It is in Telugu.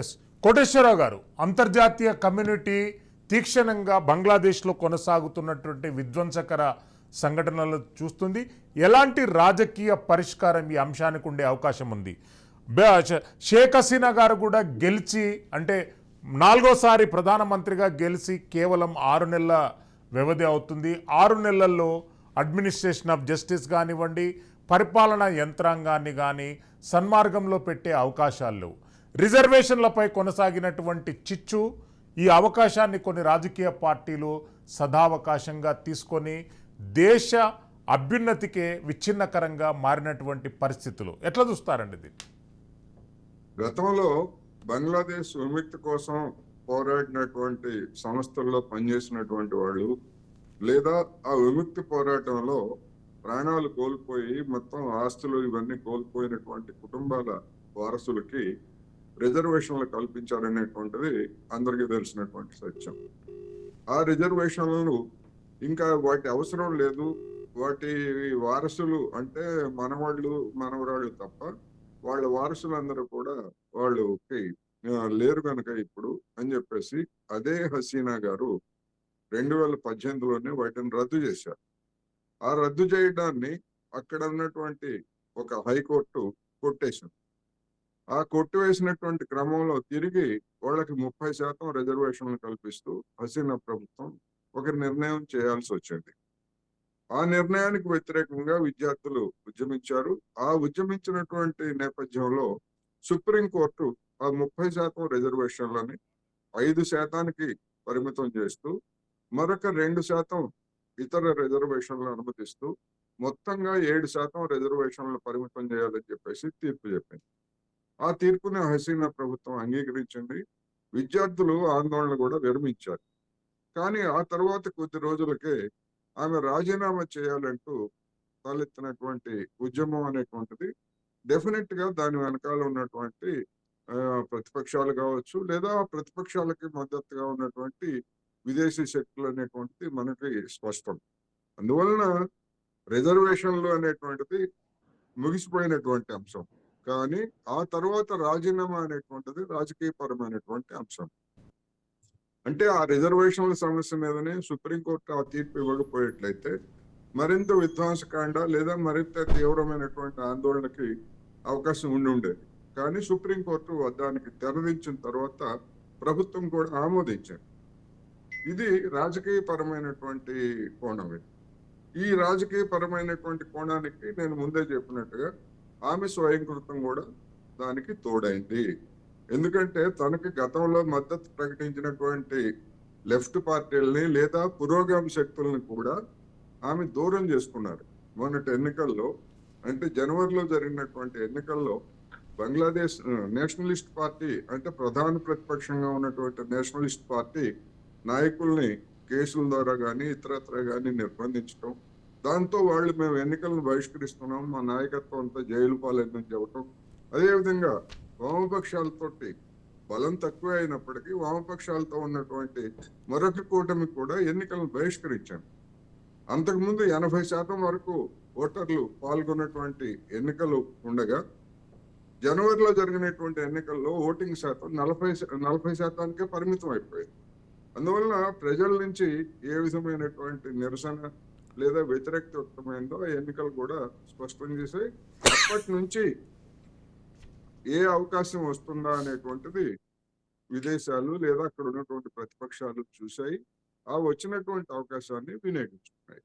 ఎస్ కోటేశ్వరరావు గారు అంతర్జాతీయ కమ్యూనిటీ తీక్షణంగా బంగ్లాదేశ్లో కొనసాగుతున్నటువంటి విధ్వంసకర సంఘటనలు చూస్తుంది. ఎలాంటి రాజకీయ పరిష్కారం ఈ అంశానికి ఉండే అవకాశం ఉంది? షేక్ హసీనా గారు కూడా గెలిచి అంటే నాలుగోసారి ప్రధానమంత్రిగా గెలిచి కేవలం ఆరు నెలల వ్యవధి అవుతుంది. ఆరు నెలల్లో అడ్మినిస్ట్రేషన్ ఆఫ్ జస్టిస్ కానివ్వండి పరిపాలనా యంత్రాంగాన్ని కానీ సన్మార్గంలో పెట్టే అవకాశాలు లేవు. రిజర్వేషన్లపై కొనసాగినటువంటి చిచ్చు ఈ అవకాశాన్ని కొన్ని రాజకీయ పార్టీలు సదావకాశంగా తీసుకొని దేశ అభ్యున్నతికే విచ్ఛిన్నకరంగా మారినటువంటి పరిస్థితులు. ఎట్లా చూస్తారండి ఇది గతంలో బంగ్లాదేశ్ విముక్తి కోసం పోరాడినటువంటి సంస్థల్లో పనిచేసినటువంటి వాళ్ళు లేదా ఆ విముక్తి పోరాటంలో ప్రాణాలు కోల్పోయి మొత్తం ఆస్తులు ఇవన్నీ కోల్పోయినటువంటి కుటుంబాల వారసులకి రిజర్వేషన్లు కల్పించారనేటువంటిది అందరికీ తెలిసినటువంటి సత్యం. ఆ రిజర్వేషన్లను ఇంకా వాటి అవసరం లేదు. వాటి వారసులు అంటే మనవాళ్ళు మనవరాళ్ళు తప్ప వాళ్ళ వారసులందరూ కూడా వాళ్ళకి లేరు కనుక ఇప్పుడు అని చెప్పేసి అదే హసీనా గారు రెండు వేల పద్దెనిమిదిలోనే వాటిని రద్దు చేశారు. ఆ రద్దు చేయడాన్ని అక్కడ ఉన్నటువంటి ఒక హైకోర్టు కొట్టేసింది. ఆ కొట్టివేసినటువంటి క్రమంలో తిరిగి వాళ్ళకి ముప్పై శాతం రిజర్వేషన్లు కల్పిస్తూ హసీనా ప్రభుత్వం ఒక నిర్ణయం చేయాల్సి వచ్చింది. ఆ నిర్ణయానికి వ్యతిరేకంగా విద్యార్థులు ఉద్యమించారు. ఆ ఉద్యమించినటువంటి నేపథ్యంలో సుప్రీంకోర్టు ఆ ముప్పై శాతం రిజర్వేషన్లని ఐదు శాతానికి పరిమితం చేస్తూ మరొక రెండు శాతం ఇతర రిజర్వేషన్లు అనుమతిస్తూ మొత్తంగా ఏడు శాతం రిజర్వేషన్లు పరిమితం చేయాలని చెప్పేసి తీర్పు చెప్పింది. ఆ తీర్పుని హసీనా ప్రభుత్వం అంగీకరించింది. విద్యార్థులు ఆందోళన కూడా విరమించారు. కానీ ఆ తర్వాత కొద్ది రోజులకే ఆమె రాజీనామా చేయాలంటూ తలెత్తినటువంటి ఉద్యమం అనేటువంటిది డెఫినెట్గా దాని వెనకాల ఉన్నటువంటి ప్రతిపక్షాలు కావచ్చు లేదా ప్రతిపక్షాలకి మద్దతుగా ఉన్నటువంటి విదేశీ శక్తులు అనేటువంటిది మనకి స్పష్టం. అందువలన రిజర్వేషన్లు అనేటువంటిది ముగిసిపోయినటువంటి అంశం. కానీ ఆ తర్వాత రాజీనామా అనేటువంటిది రాజకీయపరమైనటువంటి అంశం. అంటే ఆ రిజర్వేషన్ల సమస్య మీదనే సుప్రీంకోర్టు ఆ తీర్పు ఇవ్వకపోయేట్లయితే మరింత విధ్వంసకాండ లేదా మరింత తీవ్రమైనటువంటి ఆందోళనకి అవకాశం ఉండి ఉండేది. కానీ సుప్రీంకోర్టు దానికి తెరదించిన తర్వాత ప్రభుత్వం కూడా ఆమోదించారు ఇది రాజకీయ పరమైనటువంటి కోణం ఇది ఈ రాజకీయ పరమైనటువంటి కోణానికి నేను ముందే చెప్పినట్టుగా ఆమె స్వయంకృతం కూడా దానికి తోడైంది. ఎందుకంటే తనకి గతంలో మద్దతు ప్రకటించినటువంటి లెఫ్ట్ పార్టీలని లేదా పురోగామి శక్తులను కూడా ఆమె దూరం చేసుకున్నారు. మొన్నటి ఎన్నికల్లో అంటే జనవరిలో జరిగినటువంటి ఎన్నికల్లో బంగ్లాదేశ్ నేషనలిస్ట్ పార్టీ అంటే ప్రధాన ప్రతిపక్షంగా ఉన్నటువంటి నేషనలిస్ట్ పార్టీ నాయకుల్ని కేసుల ద్వారా కానీ ఇతరత్ర కానీ నిర్బంధించడం దాంతో వాళ్ళు మేము ఎన్నికలను బహిష్కరిస్తున్నాం. మా నాయకత్వం అంతా జైలు పాలైందని చెప్పటం. అదేవిధంగా వామపక్షాలతోటి బలం తక్కువే అయినప్పటికీ వామపక్షాలతో ఉన్నటువంటి మరొక కూటమి కూడా ఎన్నికలను బహిష్కరించాను అంతకుముందు ఎనభై శాతం వరకు ఓటర్లు పాల్గొన్నటువంటి ఎన్నికలు ఉండగా జనవరిలో జరిగినటువంటి ఎన్నికల్లో ఓటింగ్ శాతం నలభై నలభై శాతానికే పరిమితం అయిపోయింది. అందువలన ప్రజల నుంచి ఏ విధమైనటువంటి నిరసన లేదా వ్యతిరేకత వ్యక్తమైందో ఆ ఎన్నికలు కూడా స్పష్టం చేసాయి అప్పటి నుంచి ఏ అవకాశం వస్తుందా అనేటువంటిది విదేశాలు లేదా అక్కడ ఉన్నటువంటి ప్రతిపక్షాలు చూశాయి. ఆ వచ్చినటువంటి అవకాశాన్ని వినియోగించుకున్నాయి.